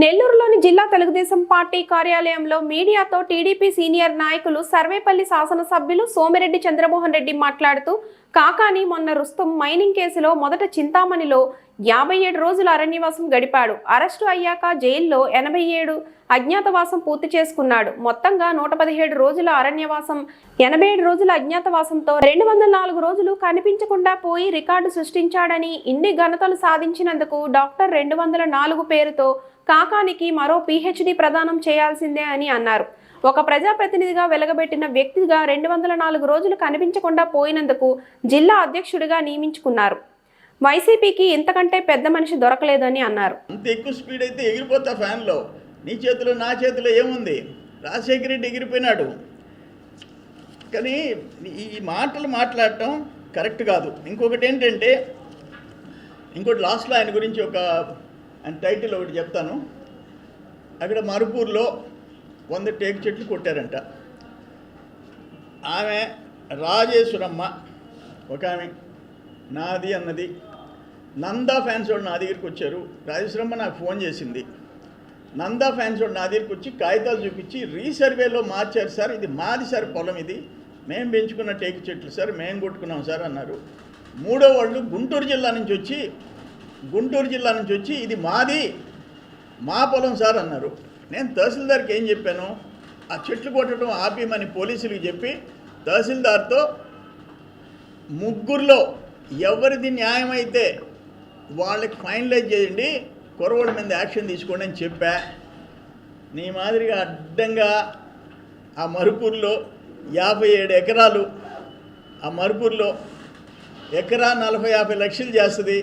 నెల్లూరులోని జిల్లా తెలుగుదేశం పార్టీ కార్యాలయంలో మీడియాతో టీడీపీ సీనియర్ నాయకులు సర్వేపల్లి శాసనసభ్యులు సోమిరెడ్డి చంద్రమోహన్ రెడ్డి మాట్లాడుతూ కాకాని మొన్న రుస్తుం మైనింగ్ కేసులో మొదట చింతామణిలో యాభై ఏడు రోజుల అరణ్యవాసం గడిపాడు. అరెస్టు అయ్యాక జైల్లో ఎనభై ఏడు అజ్ఞాతవాసం పూర్తి చేసుకున్నాడు. మొత్తంగా నూట పదిహేడు రోజుల అరణ్యవాసం ఎనభై ఏడు రోజుల అజ్ఞాతవాసంతో రెండు వందల నాలుగు రోజులు కనిపించకుండా పోయి రికార్డు సృష్టించాడని ఇన్ని ఘనతలు సాధించినందుకు డాక్టర్ రెండు వందల నాలుగు పేరుతో కాకానికి మరో పీహెచ్డీ ప్రదానం చేయాల్సిందే అని అన్నారు. ఒక ప్రజాప్రతినిధిగా వెలగబెట్టిన వ్యక్తిగా రెండు వందల నాలుగు రోజులు కనిపించకుండా పోయినందుకు జిల్లా అధ్యక్షుడిగా నియమించుకున్నారు. వైసీపీకి ఇంతకంటే పెద్ద మనిషి దొరకలేదని అన్నారు. అంత ఎక్కువ స్పీడ్ అయితే ఎగిరిపోతా ఫ్యాన్లో. నీ చేతిలో నా చేతిలో ఏముంది? రాజశేఖర రెడ్డి ఎగిరిపోయినాడు. కానీ ఈ మాటలు మాట్లాడటం కరెక్ట్ కాదు. ఇంకొకటి ఏంటంటే ఇంకోటి లాస్ట్లో ఆయన గురించి ఒక అని టైటిల్ ఒకటి చెప్తాను. అక్కడ మరుపూర్లో వంద టేకు చెట్లు కొట్టారంట. ఆమె రాజేశ్వరమ్మ ఒక ఆమె నాది అన్నది. నందా ఫ్యాన్స్ వాడు నా దగ్గరికి వచ్చారు. రాజేశ్వరమ్మ నాకు ఫోన్ చేసింది. నందా ఫ్యాన్స్ వాడు నా దగ్గరికి వచ్చి కాగితాలు చూపించి రీసర్వేలో మార్చారు సార్ ఇది మాది సార్ పొలం ఇది. మేము పెంచుకున్న టేకు చెట్లు సార్ మేము కొట్టుకున్నాం సార్ అన్నారు. మూడో వాళ్ళు గుంటూరు జిల్లా నుంచి వచ్చి గుంటూరు జిల్లా నుంచి వచ్చి ఇది మాది మా పొలం సార్ అన్నారు. నేను తహసీల్దార్కి ఏం చెప్పాను? ఆ చెట్లు కొట్టడం ఆపేయమని పోలీసులకు చెప్పి తహసీల్దార్తో ముగ్గురులో ఎవరిది న్యాయమైతే వాళ్ళకి ఫైనలైజ్ చేయండి కురవాడి మీద యాక్షన్ తీసుకోండి అని చెప్పా. నీ మాదిరిగా అడ్డంగా ఆ మరుపూర్లో యాభై ఏడు ఎకరాలు ఆ మరుపూర్లో ఎకరా నలభై యాభై లక్షలు చేస్తుంది.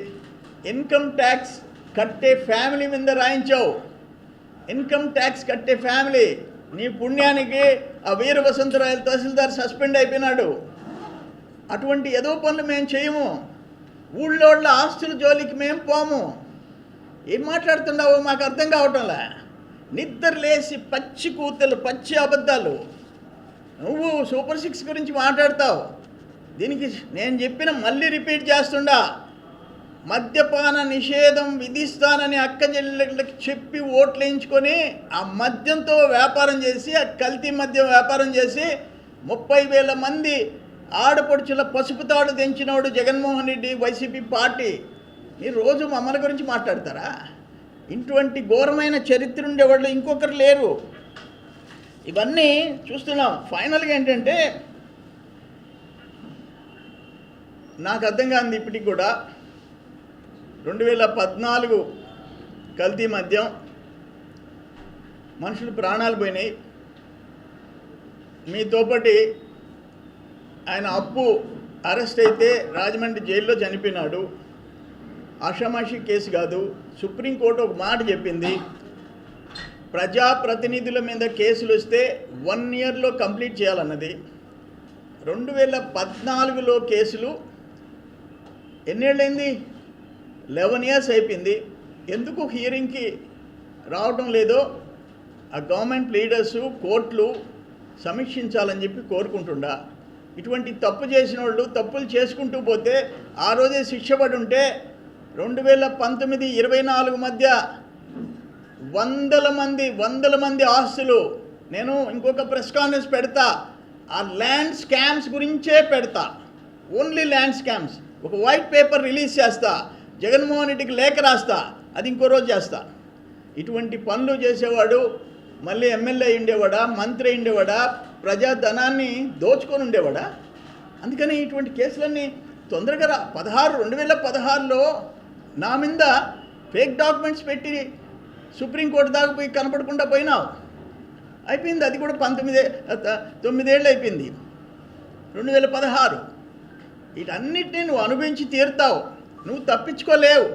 ఇన్కమ్ ట్యాక్స్ కట్టే ఫ్యామిలీ మీద రాయించావు. ఇన్కమ్ ట్యాక్స్ కట్టే ఫ్యామిలీ నీ పుణ్యానికి ఆ వీర వసంతరాయలు తహసీల్దార్ సస్పెండ్ అయిపోయినాడు. అటువంటి ఏదో పనులు మేము చేయము. ఊళ్ళోళ్ళ ఆస్తుల జోలికి మేము పోము. ఏం మాట్లాడుతున్నావో మాకు అర్థం కావటంలే? నిద్ర లేసి పచ్చి కూతలు పచ్చి అబద్ధాలు. నువ్వు సూపర్ సిక్స్ గురించి మాట్లాడతావు. దీనికి నేను చెప్పిన మళ్ళీ రిపీట్ చేస్తుండా. మద్యపాన నిషేధం విధిస్తానని అక్క చెల్లెళ్ళకి చెప్పి ఓట్లు వేయించుకొని ఆ మద్యంతో వ్యాపారం చేసి ఆ కల్తీ మద్యం వ్యాపారం చేసి ముప్పై వేల మంది ఆడపడుచుల పసుపు తాడు తెంచినోడు జగన్మోహన్ రెడ్డి వైసీపీ పార్టీ. మీరు రోజు మమ్మల్ని గురించి మాట్లాడతారా? ఇటువంటి ఘోరమైన చరిత్ర ఉండేవాళ్ళు ఇంకొకరు లేరు. ఇవన్నీ చూస్తున్నాం. ఫైనల్గా ఏంటంటే నాకు అర్థం కాదు ఇప్పటికి కూడా రెండు వేల పద్నాలుగు కల్తీ మద్యం మనుషులు ప్రాణాలు పోయినాయి. మీతోపాటి ఆయన అప్పు అరెస్ట్ అయితే రాజమండ్రి జైల్లో చనిపోయినాడు. ఆషామాషి కేసు కాదు. సుప్రీంకోర్టు ఒక మాట చెప్పింది. ప్రజాప్రతినిధుల మీద కేసులు వస్తే వన్ ఇయర్లో కంప్లీట్ చేయాలన్నది. రెండు వేల పద్నాలుగులో కేసులు ఎన్నేళ్ళైంది? లెవెన్ ఇయర్స్ అయిపోయింది. ఎందుకు హియరింగ్కి రావడం లేదో ఆ గవర్నమెంట్ లీడర్స్ కోర్టులు సమీక్షించాలని చెప్పి కోరుకుంటుండా. ఇటువంటి తప్పు చేసిన వాళ్ళు తప్పులు చేసుకుంటూ పోతే ఆ రోజే శిక్ష పడి ఉంటే రెండు వేల పంతొమ్మిది ఇరవై నాలుగు మధ్య వందల మంది వందల మంది ఆస్తులు నేను ఇంకొక ప్రెస్ కాన్ఫరెన్స్ పెడతా. ఆ ల్యాండ్ స్కామ్స్ గురించే పెడతా. Only land scams. ఒక వైట్ పేపర్ రిలీజ్ చేస్తా. జగన్మోహన్ రెడ్డికి లేఖ రాస్తా అది ఇంకో రోజు చేస్తా. ఇటువంటి పనులు చేసేవాడు మళ్ళీ ఎమ్మెల్యే ఉండేవాడా మంత్రి ఉండేవాడా ప్రజాధనాన్ని దోచుకొని ఉండేవాడా? అందుకని ఇటువంటి కేసులన్నీ తొందరగా రా. పదహారు రెండు వేల పదహారులో నా మీద ఫేక్ డాక్యుమెంట్స్ పెట్టి సుప్రీంకోర్టు దాకా పోయి కనపడకుండా పోయినావు. అయిపోయింది అది కూడా పంతొమ్మిదే తొమ్మిదేళ్ళు అయిపోయింది. రెండు వేల పదహారు. వీటన్నిటిని నువ్వు అనుభవించి తీరుతావు. నువ్వు తప్పించుకోలేవు.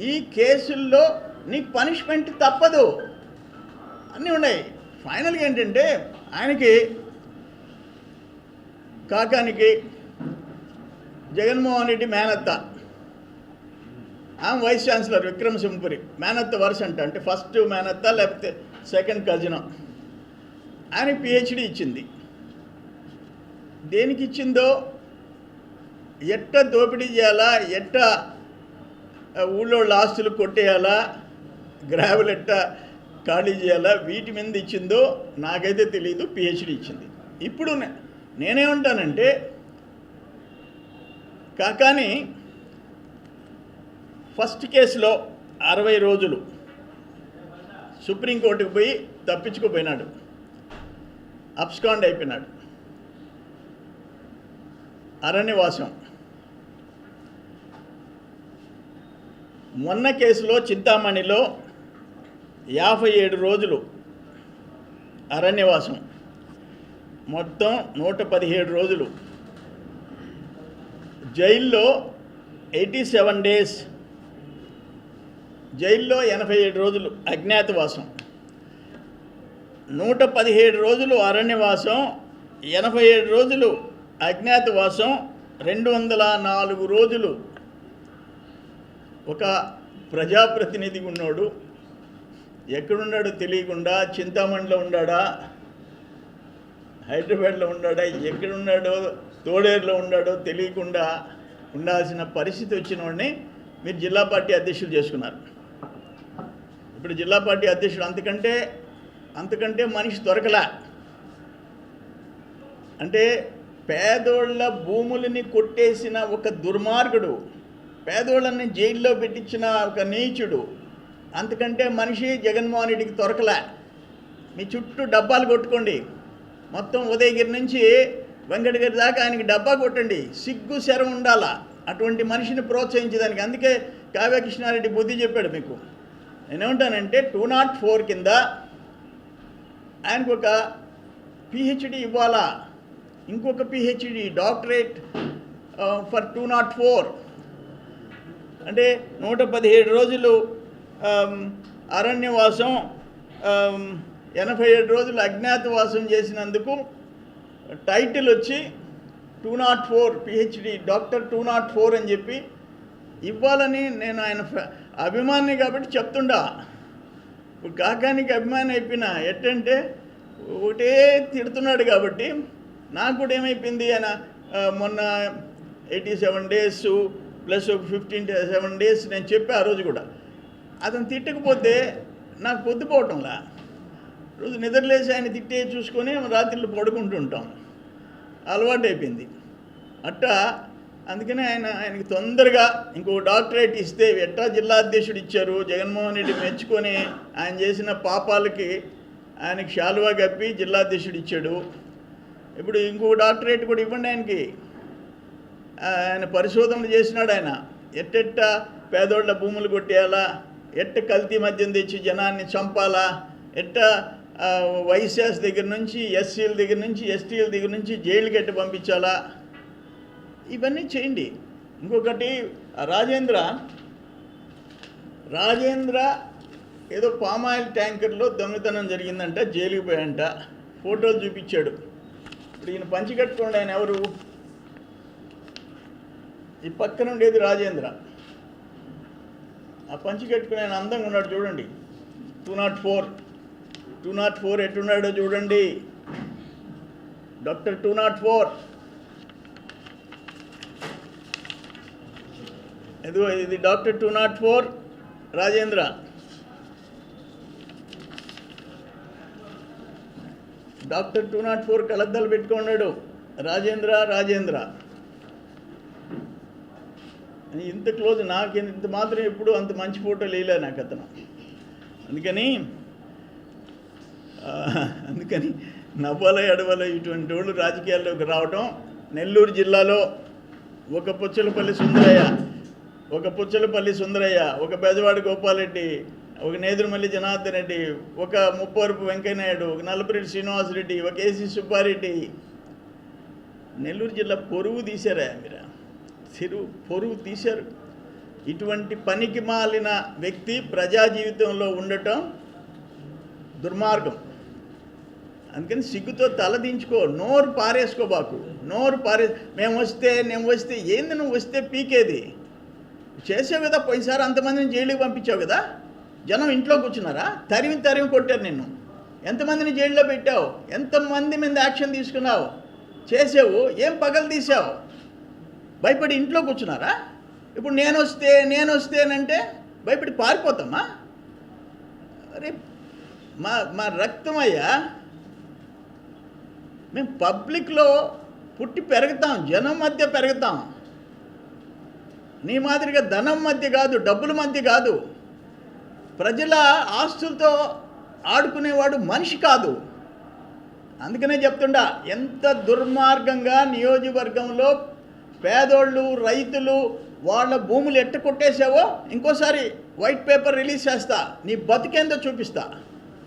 ఈ కేసుల్లో నీకు పనిష్మెంట్ తప్పదు. అన్నీ ఉన్నాయి. ఫైనల్గా ఏంటంటే ఆయనకి కాకానికి జగన్మోహన్ రెడ్డి మేనత్త. ఆమె వైస్ ఛాన్సలర్ విక్రమ్ సింపురి. మేనత్త వరుస అంట. అంటే ఫస్ట్ మేనత్త లేకపోతే సెకండ్ కజిన్ ఆయనకి పిహెచ్డి ఇచ్చింది. దేనికి ఇచ్చిందో ఎట్ట దోపిడీ చేయాలా? ఎట్ట ఊళ్ళో ఆస్తులు కొట్టేయాలా? గ్రావెల్ ఎట్ట ఖాళీ చేయాలా? వీటి మీద ఇచ్చిందో నాకైతే తెలియదు పిహెచ్డి ఇచ్చింది. ఇప్పుడు నేనేమంటానంటే కాకాని ఫస్ట్ కేసులో అరవై రోజులు సుప్రీంకోర్టుకు పోయి తప్పించుకుపోయినాడు. అబ్స్కాండ్ అయిపోయినాడు. అరణ్యవాసం. మొన్న కేసులో చింతామణిలో యాభై ఏడు రోజులు అరణ్యవాసం. మొత్తం నూట పదిహేడు రోజులు. జైల్లో ఎయిటీ సెవెన్ డేస్. జైల్లో ఎనభై ఏడు రోజులు అజ్ఞాతవాసం. నూట పదిహేడు రోజులు అరణ్యవాసం ఎనభై ఏడు రోజులు అజ్ఞాతవాసం రెండు వందల నాలుగు రోజులు ఒక ప్రజాప్రతినిధి ఉన్నాడు. ఎక్కడున్నాడో తెలియకుండా చింతామణిలో ఉన్నాడా? హైదరాబాద్లో ఉన్నాడా? ఎక్కడున్నాడో? తోడేరులో ఉన్నాడో తెలియకుండా ఉండాల్సిన పరిస్థితి వచ్చిన వాడిని మీరు జిల్లా పార్టీ అధ్యక్షులు చేసుకున్నారు. ఇప్పుడు జిల్లా పార్టీ అధ్యక్షుడు అంతకంటే అంతకంటే మనిషి దొరకలా. అంటే పేదోళ్ళ భూములని కొట్టేసిన ఒక దుర్మార్గుడు. పేదోళ్ళని జైల్లో పెట్టించిన ఒక నీచుడు. అంతకంటే మనిషి జగన్మోహన్ రెడ్డికి దొరకలే. మీ చుట్టూ డబ్బాలు కొట్టుకోండి. మొత్తం ఉదయగిరి నుంచి వెంకటగిరి దాకా ఆయనకి డబ్బా కొట్టండి. సిగ్గు శరం ఉండాలా? అటువంటి మనిషిని ప్రోత్సహించేదానికి అందుకే కావ్యకృష్ణారెడ్డి బుద్ధి చెప్పాడు మీకు. నేనేమంటానంటే టూ నాట్ ఫోర్ కింద ఆయనకు ఒక పిహెచ్డి ఇవ్వాలా? ఇంకొక PhD doctorate for two nought four. అంటే నూట పదిహేడు రోజులు అరణ్యవాసం ఎనభై ఏడు రోజులు అజ్ఞాతవాసం చేసినందుకు టైటిల్ వచ్చి two nought four PhD doctor two nought four అని చెప్పి ఇవ్వాలని నేను ఆయన అభిమాని కాబట్టి చెప్తుండా. ఇప్పుడు కాకానికి అభిమాని అయిపోయినా ఎట్టంటే ఒకటే తిడుతున్నాడు కాబట్టి నాకు కూడా ఏమైపోయింది ఆయన మొన్న ఎయిటీ సెవెన్ డేస్ ప్లస్ ఒక ఫిఫ్టీన్ సెవెన్ డేస్ నేను చెప్పా ఆ రోజు కూడా. అతను తిట్టకపోతే నాకు పొద్దుపోవటంలా. రోజు నిద్రలేసి ఆయన తిట్టే చూసుకొని రాత్రిళ్ళు పడుకుంటుంటాం. అలవాటు అయిపోయింది అట్టా అందుకనే ఆయన ఆయనకి తొందరగా ఇంకో డాక్టరేట్ ఇస్తే ఎట్టా జిల్లా అధ్యక్షుడు ఇచ్చారు జగన్మోహన్ రెడ్డి మెచ్చుకొని ఆయన చేసిన పాపాలకి ఆయనకి శాలువా కప్పి జిల్లా అధ్యక్షుడు ఇచ్చాడు. ఇప్పుడు ఇంకో డాక్టరేట్ కూడా ఇవ్వండి ఆయనకి. ఆయన పరిశోధనలు చేసినాడు ఆయన. ఎట్టెట్ట పేదోళ్ళ భూములు కొట్టేయాలా? ఎట్ట కల్తీ మద్యం తెచ్చి జనాన్ని చంపాలా? ఎట్ట వైశ్యాస్ దగ్గర నుంచి ఎస్సీల దగ్గర నుంచి ఎస్టీల దగ్గర నుంచి జైలు కట్టి పంపించాలా? ఇవన్నీ చేయండి. ఇంకొకటి రాజేంద్ర. రాజేంద్ర ఏదో పామాయిల్ ట్యాంకర్లో దొంగతనం జరిగిందంట జైలుకి పోయంట ఫోటోలు చూపించాడు. ఇప్పుడు ఈయన పంచి కట్టుకోండి ఆయన ఎవరు? ఈ పక్కన ఉండేది రాజేంద్ర. ఆ పంచి కట్టుకుని ఆయన అందంగా ఉన్నాడు చూడండి. Two nought four two nought four ఎట్టున్నాడో చూడండి. డాక్టర్ టూ నాట్ ఫోర్ ఇదిగో ఇది doctor two nought four Rajendra. Doctor two nought four కలద్దాలు పెట్టుకున్నాడు. రాజేంద్ర రాజేంద్ర. ఇంత క్లోజ్ నాకు ఇంత మాత్రం ఎప్పుడు అంత మంచి ఫోటో లేలే నాకు అతను. అందుకని అందుకని నవ్వాల ఎడవల ఇటువంటి వాళ్ళు రాజకీయాల్లోకి రావటం నెల్లూరు జిల్లాలో ఒక పుచ్చలపల్లి సుందరయ్య ఒక పుచ్చలపల్లి సుందరయ్య ఒక పెదవాడి గోపాలరెడ్డి ఒక నేదురుమల్లి జనార్దన్ రెడ్డి ఒక ముప్పవరపు వెంకయ్యనాయుడు ఒక నలపరెడ్డి శ్రీనివాసరెడ్డి ఒక ఏసీ సుబ్బారెడ్డి. నెల్లూరు జిల్లా పొరుగు తీశారా మీరు? సిరు పొరుగు తీశారు. ఇటువంటి పనికి మాలిన వ్యక్తి ప్రజా జీవితంలో ఉండటం దుర్మార్గం. అందుకని సిగ్గుతో తలదించుకో నోరు పారేసుకోబాకు నోరు పారే మేము వస్తే నేను వస్తే ఏంది నువ్వు వస్తే పీకేది? చేసావు కదా పోయినసారి అంతమందిని జైలుకి పంపించావు కదా? జనం ఇంట్లో కూర్చున్నారా? తరిమి తరిమి కొట్టారు నిన్ను. ఎంతమందిని జైల్లో పెట్టావు? ఎంతమంది మీద యాక్షన్ తీసుకున్నావు? చేసావు? ఏం పగలు తీసావు? భయపడి ఇంట్లో కూర్చున్నారా? ఇప్పుడు నేను వస్తే నేను వస్తేనంటే భయపడి పారిపోతామా? అరే మా మా రక్తమయ్యా మేము పబ్లిక్లో పుట్టి పెరుగుతాం జనం మధ్య పెరుగుతాం. నీ మాదిరిగా ధనం మధ్య కాదు డబ్బుల మధ్య కాదు. ప్రజల ఆస్తులతో ఆడుకునేవాడు మనిషి కాదు. అందుకనే చెప్తుండా ఎంత దుర్మార్గంగా నియోజకవర్గంలో పేదోళ్ళు రైతులు వాళ్ళ భూములు ఎట్ట కొట్టేసావో ఇంకోసారి వైట్ పేపర్ రిలీజ్ చేస్తా. నీ బతికేందో చూపిస్తా.